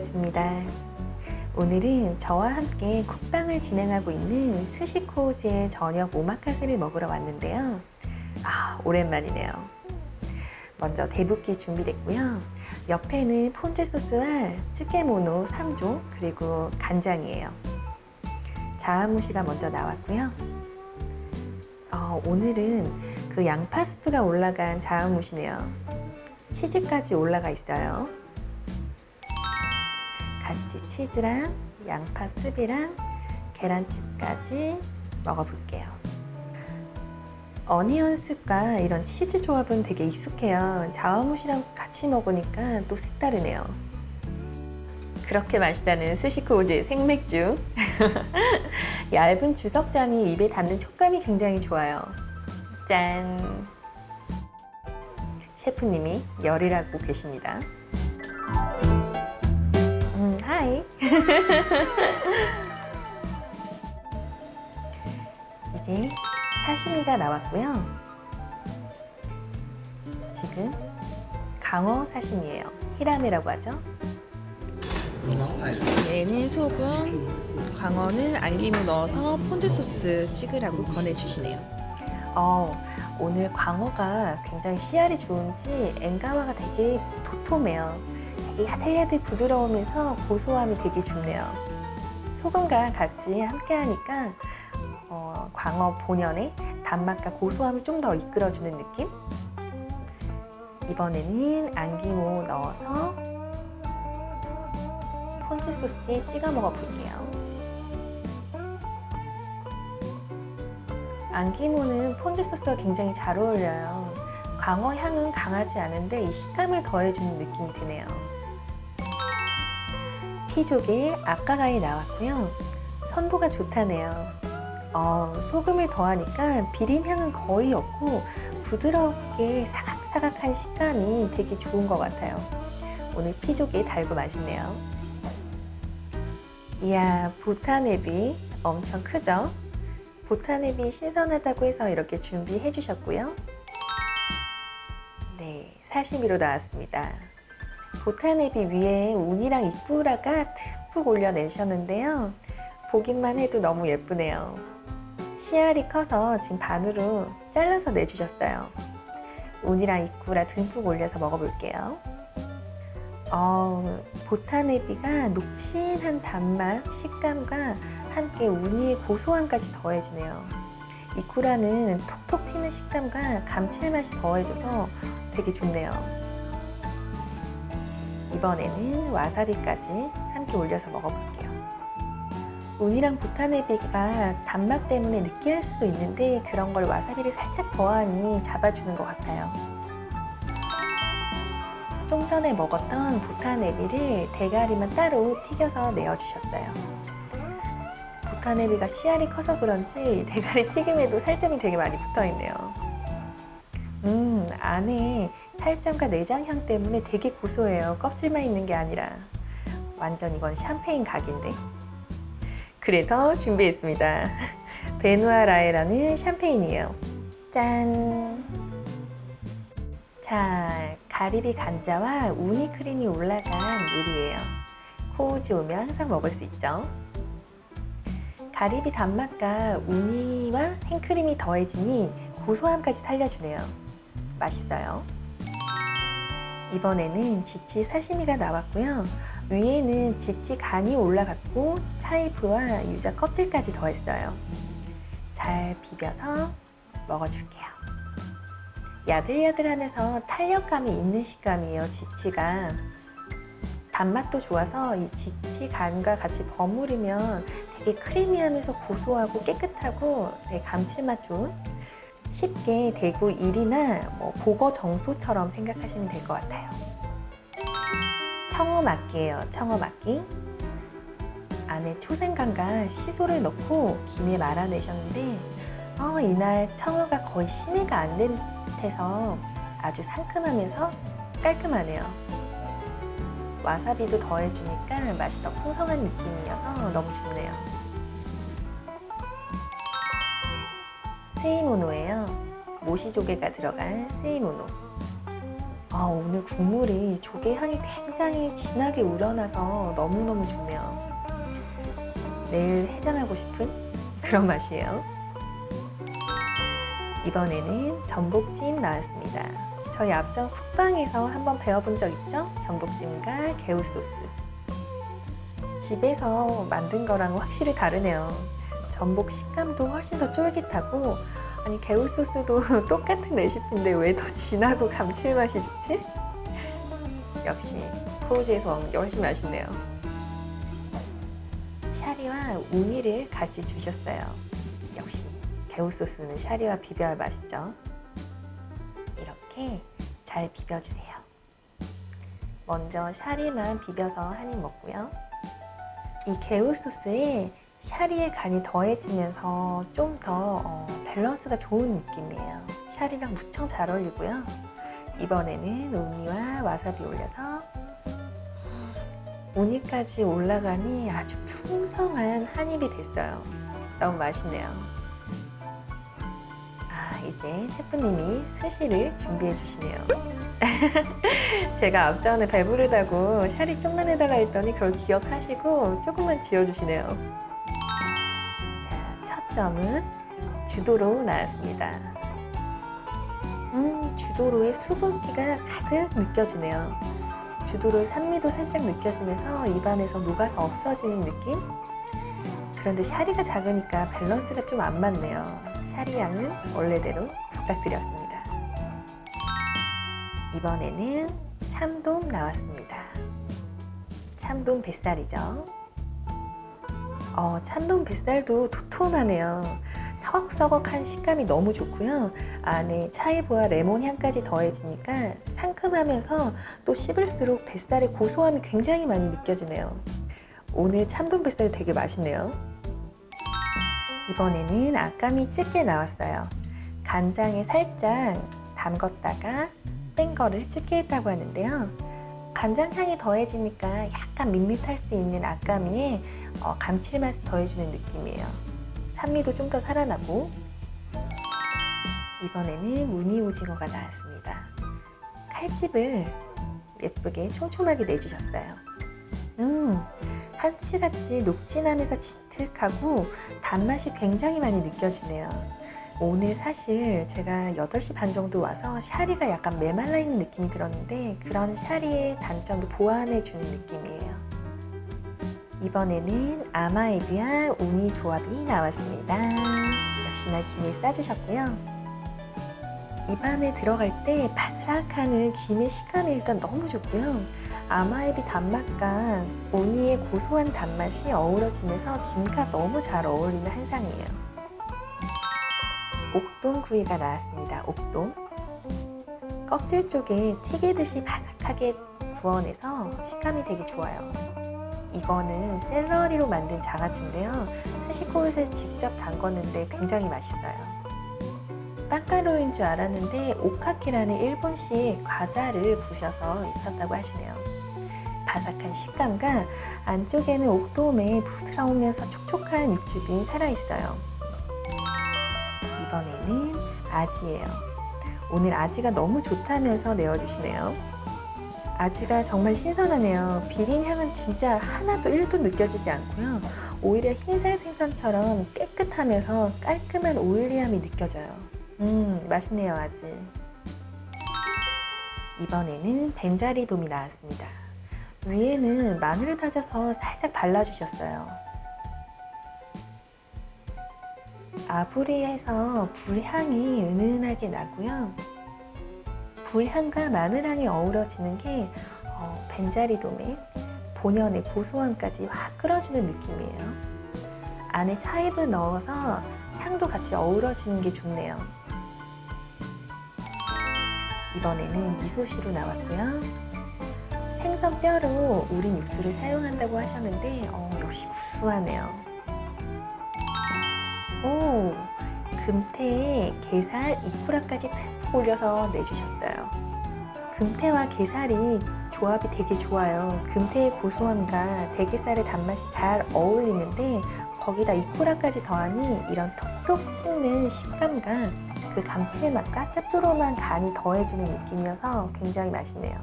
마리아주입니다. 오늘은 저와 함께 쿡방을 진행하고 있는 스시코즈의 저녁 오마카세를 먹으러 왔는데요. 아, 오랜만이네요. 먼저 대붓기 준비됐고요. 옆에는 폰즈 소스와 찌개모노 3종 그리고 간장이에요. 자아무시가 먼저 나왔고요. 어, 오늘은 그 양파 스프가 올라간 자아무시네요. 치즈까지 올라가 있어요. 같이 치즈랑 양파 스프랑 계란칩까지 먹어볼게요. 어니언 스프가 이런 치즈 조합은 되게 익숙해요. 자와무시랑 같이 먹으니까 또 색다르네요. 그렇게 맛있다는 스시코우즈의 생맥주. 얇은 주석잔이 입에 닿는 촉감이 굉장히 좋아요. 짠! 셰프님이 열일하고 계십니다. 음, 하이. 이제 사시미가 나왔고요. 지금 강어 사시미예요. 히라메라고 하죠. 얘는 소금, 광어는 안기무 넣어서 폰즈 소스 찍으라고 권해주시네요. 어, 오늘 광어가 굉장히 씨알이 좋은지 엔가와가 되게 도톰해요. 되게 야들야들 부드러우면서 고소함이 되게 좋네요. 소금과 같이 함께 하니까 어, 광어 본연의 단맛과 고소함을 좀 더 이끌어주는 느낌? 이번에는 안기모 넣어서 폰즈 소스에 찍어 먹어볼게요. 안기모는 폰즈 소스가 굉장히 잘 어울려요. 광어 향은 강하지 않은데 이 식감을 더해주는 느낌이 드네요. 피조개 아까가에 나왔고요. 선도가 좋다네요. 어, 소금을 더하니까 비린 향은 거의 없고 부드럽게 사각사각한 식감이 되게 좋은 것 같아요. 오늘 피조개 달고 맛있네요. 이야, 보타네비 엄청 크죠? 보타네비 신선하다고 해서 이렇게 준비해 주셨고요. 네, 사시미로 나왔습니다. 보타네비 위에 운이랑 이꾸라가 듬뿍 올려내셨는데요. 보기만 해도 너무 예쁘네요. 씨알이 커서 지금 반으로 잘라서 내주셨어요. 운이랑 이꾸라 듬뿍 올려서 먹어볼게요. 어, 보타네비가 녹진한 단맛, 식감과 함께 우니의 고소함까지 더해지네요. 이쿠라는 톡톡 튀는 식감과 감칠맛이 더해져서 되게 좋네요. 이번에는 와사비까지 함께 올려서 먹어볼게요. 우니랑 보타네비가 단맛 때문에 느끼할 수도 있는데 그런 걸 와사비를 살짝 더하니 잡아주는 것 같아요. 좀 전에 먹었던 보타네비를 대가리만 따로 튀겨서 내어주셨어요. 보타네비가 씨알이 커서 그런지 대가리 튀김에도 살점이 되게 많이 붙어 있네요. 음, 안에 살점과 내장향 때문에 되게 고소해요. 껍질만 있는 게 아니라. 완전 이건 샴페인 각인데. 그래서 준비했습니다. 베누아 라에라는 샴페인이에요. 짠! 자, 가리비 간자와 우니 크림이 올라간 요리예요. 코우지 오면 항상 먹을 수 있죠. 가리비 단맛과 우니와 생크림이 더해지니 고소함까지 살려주네요. 맛있어요. 이번에는 지치 사시미가 나왔고요. 위에는 지치 간이 올라갔고 차이프와 유자 껍질까지 더했어요. 잘 비벼서 먹어줄게요. 야들야들하면서 탄력감이 있는 식감이에요, 지치가. 단맛도 좋아서 이 지치 간과 같이 버무리면 되게 크리미하면서 고소하고 깨끗하고 되게 감칠맛 좋은 쉽게 대구 일이나 뭐 보거 정소처럼 생각하시면 될 것 같아요. 청어 막기예요, 청어 막기. 안에 초생강과 시소를 넣고 김에 말아내셨는데 어, 이날 청어가 거의 심해가 안 된 듯해서 아주 상큼하면서 깔끔하네요. 와사비도 더해주니까 맛이 더 풍성한 느낌이어서 너무 좋네요. 스이모노예요. 모시조개가 들어간 스이모노. 아, 오늘 국물이 조개 향이 굉장히 진하게 우러나서 너무너무 좋네요. 내일 해장하고 싶은 그런 맛이에요. 이번에는 전복찜 나왔습니다. 저희 앞전 쿡방에서 한번 배워본 적 있죠? 전복찜과 개우소스. 집에서 만든 거랑 확실히 다르네요. 전복 식감도 훨씬 더 쫄깃하고 아니 개우 소스도 똑같은 레시피인데 왜 더 진하고 감칠맛이 좋지? 역시 포우즈에서 먹는 게 훨씬 맛있네요. 샤리와 우니를 같이 주셨어요. 역시 개우 소스는 샤리와 비벼야 맛있죠. 이렇게 잘 비벼주세요. 먼저 샤리만 비벼서 한 입 먹고요. 이 개우 소스에 샤리의 간이 더해지면서 좀더 밸런스가 좋은 느낌이에요. 샤리랑 무척 잘 어울리고요. 이번에는 우니와 와사비 올려서 우니까지 올라가니 아주 풍성한 한 입이 됐어요. 너무 맛있네요. 아, 이제 셰프님이 스시를 준비해 주시네요. 제가 앞전에 배부르다고 샤리 좀만 해달라 했더니 그걸 기억하시고 조금만 지어주시네요. 자, 첫 점은 주도로 나왔습니다. 음, 주도로의 수분기가 가득 느껴지네요. 주도로의 산미도 살짝 느껴지면서 입안에서 녹아서 없어지는 느낌? 그런데 샤리가 작으니까 밸런스가 좀 안 맞네요. 샤리 양은 원래대로 부탁드렸습니다. 이번에는 참돔 나왔습니다. 참돔 뱃살이죠. 어, 참돔 뱃살도 도톰하네요. 서걱서걱한 식감이 너무 좋고요. 안에 차이브와 레몬 향까지 더해지니까 상큼하면서 또 씹을수록 뱃살의 고소함이 굉장히 많이 느껴지네요. 오늘 참돔 뱃살이 되게 맛있네요. 이번에는 아까미 찌개 나왔어요. 간장에 살짝 담궜다가 뺀 거를 찌개 했다고 하는데요. 간장 향이 더해지니까 약간 밋밋할 수 있는 아까미에 어, 감칠맛을 더해주는 느낌이에요. 산미도 좀 더 살아나고 이번에는 무늬 오징어가 나왔습니다. 칼집을 예쁘게 촘촘하게 내주셨어요. 음, 한치같이 녹진하면서 진득하고 단맛이 굉장히 많이 느껴지네요. 오늘 사실 제가 8시 반 정도 와서 샤리가 약간 메말라 있는 느낌이 들었는데 그런 샤리의 단점도 보완해 주는 느낌이에요. 이번에는 아마에비와 우니 조합이 나왔습니다. 역시나 김에 싸주셨고요. 입안에 들어갈 때 바스락하는 김의 식감이 일단 너무 좋고요. 아마에비 단맛과 우니의 고소한 단맛이 어우러지면서 김과 너무 잘 어울리는 한상이에요. 옥동구이가 나왔습니다. 옥동. 껍질 쪽에 튀기듯이 바삭하게 구워내서 식감이 되게 좋아요. 이거는 샐러리로 만든 장아찌인데요. 스시코에서 직접 담궜는데 굉장히 맛있어요. 빵가루인 줄 알았는데 오카키라는 일본식 과자를 부셔서 있었다고 하시네요. 바삭한 식감과 안쪽에는 옥돔의 부드러우면서 촉촉한 육즙이 살아있어요. 이번에는 아지예요. 오늘 아지가 너무 좋다면서 내어주시네요. 아지가 정말 신선하네요. 비린 향은 진짜 하나도 1도 느껴지지 않고요. 오히려 흰살 생선처럼 깨끗하면서 깔끔한 오일리함이 느껴져요. 음, 맛있네요, 아지. 이번에는 벤자리돔이 나왔습니다. 위에는 마늘을 다져서 살짝 발라주셨어요. 아브리에서 불향이 은은하게 나고요. 불향과 마늘향이 어우러지는 게 어, 벤자리돔의 본연의 고소함까지 확 끌어주는 느낌이에요. 안에 차입을 넣어서 향도 같이 어우러지는 게 좋네요. 이번에는 미소시로 나왔고요. 생선 뼈로 우린 육수를 사용한다고 하셨는데 어, 역시 구수하네요. 금태에 게살, 이쿠라까지 듬뿍 올려서 내주셨어요. 금태와 게살이 조합이 되게 좋아요. 금태의 고소함과 대게살의 단맛이 잘 어울리는데 거기다 이쿠라까지 더하니 이런 톡톡 씹는 식감과 그 감칠맛과 짭조름한 간이 더해주는 느낌이어서 굉장히 맛있네요.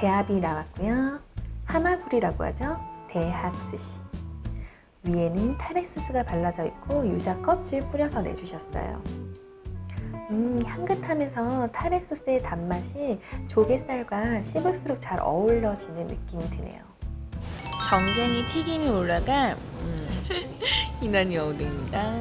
대합이 나왔고요. 하마구리라고 하죠. 대합 스시. 위에는 타레 소스가 발라져 있고 유자 껍질 뿌려서 내주셨어요. 음, 향긋하면서 타레 소스의 단맛이 조개살과 씹을수록 잘 어우러지는 느낌이 드네요. 전갱이 튀김이 올라가 음, 이난이 어우입니다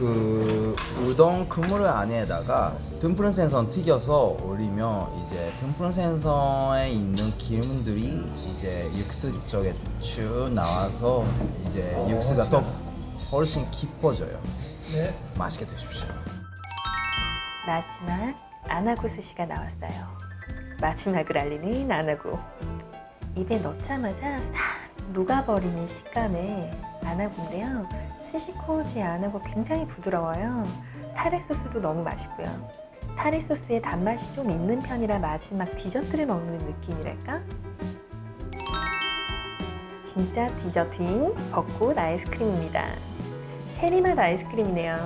그 우동 그물 안에다가 등푸른 생선 튀겨서 올리면 이제 등푸른 생선에 있는 기름들이 이제 육수 쪽에 쭉 나와서 이제 육수가 더 훨씬 깊어져요. 맛있게 드십시오. 마지막 아나고 스시가 나왔어요. 마지막을 알리는 아나고. 입에 넣자마자 싹 녹아버리는 식감의 아나고인데요. 스시코우지 아나고 굉장히 부드러워요. 타레 소스도 너무 맛있고요. 타레 소스의 단맛이 좀 있는 편이라 마지막 디저트를 먹는 느낌이랄까? 진짜 디저트인 벚꽃 아이스크림입니다. 체리맛 아이스크림이네요.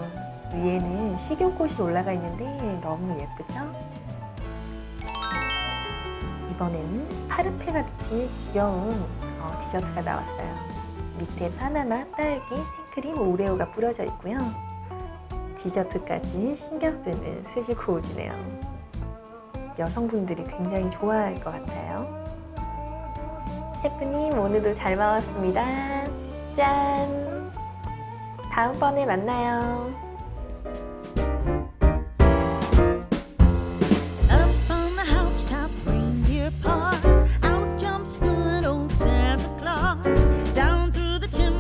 위에는 식용꽃이 올라가 있는데 너무 예쁘죠? 이번에는 파르페 같이 귀여운 어, 디저트가 나왔어요. 밑에 바나나, 딸기, 생 크림, 오레오가 뿌려져 있고요. 디저트까지 신경 쓰는 스시코우지네요. 여성분들이 굉장히 좋아할 것 같아요. 셰프님 오늘도 잘 먹었습니다. 짠! 다음번에 만나요.